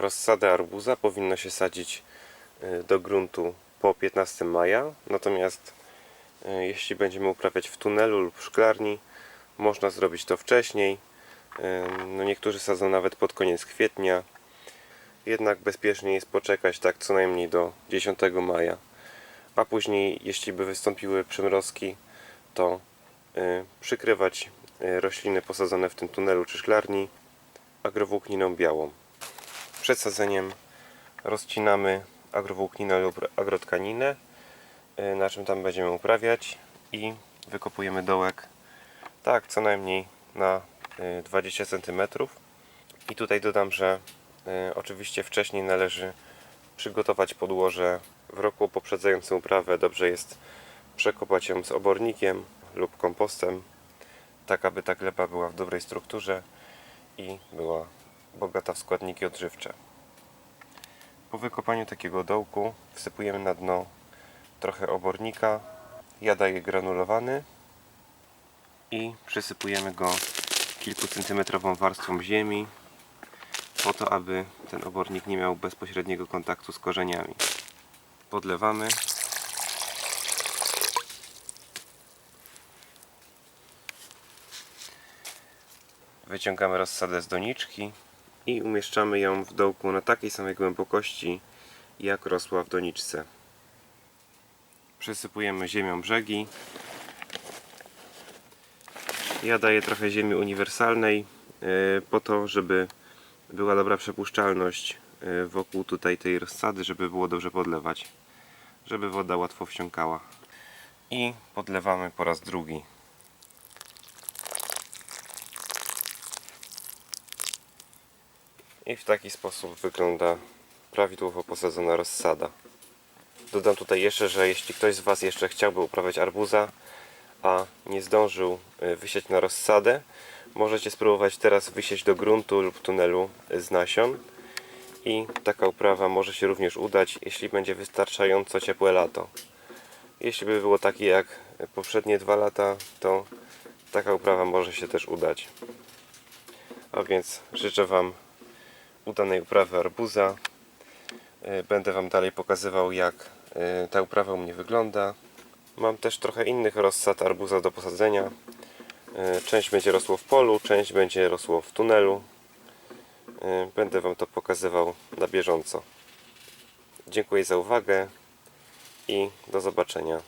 Rozsadę arbuza powinno się sadzić y, do gruntu po 15 maja, natomiast y, jeśli będziemy uprawiać w tunelu lub szklarni, można zrobić to wcześniej. Y, No niektórzy sadzą nawet pod koniec kwietnia, jednak bezpiecznie jest poczekać tak co najmniej do 10 maja, a później jeśli by wystąpiły przymrozki, to przykrywać rośliny posadzone w tym tunelu czy szklarni agrowłókniną białą. Przed sadzeniem rozcinamy agrowłókninę lub agrotkaninę, y, na czym tam będziemy uprawiać i wykopujemy dołek tak co najmniej na y, 20 cm. I tutaj dodam, że y, oczywiście wcześniej należy przygotować podłoże w roku poprzedzającym uprawę. Dobrze jest przekopać ją z obornikiem lub kompostem, tak aby ta gleba była w dobrej strukturze i była bogata w składniki odżywcze. Po wykopaniu takiego dołku wsypujemy na dno trochę obornika. Ja daję granulowany i przysypujemy go kilkucentymetrową warstwą ziemi po to, aby ten obornik nie miał bezpośredniego kontaktu z korzeniami. Podlewamy. Wyciągamy rozsadę z doniczki i umieszczamy ją w dołku na takiej samej głębokości jak rosła w doniczce. Przysypujemy ziemią brzegi. Ja daję trochę ziemi uniwersalnej yy, po to, żeby była dobra przepuszczalność yy, wokół tutaj tej rozsady, żeby było dobrze podlewać, żeby woda łatwo wsiąkała. I podlewamy po raz drugi. I w taki sposób wygląda prawidłowo posadzona rozsada. Dodam tutaj jeszcze, że jeśli ktoś z Was jeszcze chciałby uprawiać arbuza, a nie zdążył y, wysiać na rozsadę, możecie spróbować teraz wysieć do gruntu lub tunelu z nasion. I taka uprawa może się również udać, jeśli będzie wystarczająco ciepłe lato. Jeśli by było takie jak poprzednie dwa lata, to taka uprawa może się też udać. A więc życzę Wam udanej uprawy arbuza. Y, Będę Wam dalej pokazywał jak y, ta uprawa u mnie wygląda. Mam też trochę innych rozsad arbuza do posadzenia. Y, Część będzie rosło w polu, część będzie rosło w tunelu. Będę Wam to pokazywał na bieżąco. Dziękuję za uwagę i do zobaczenia.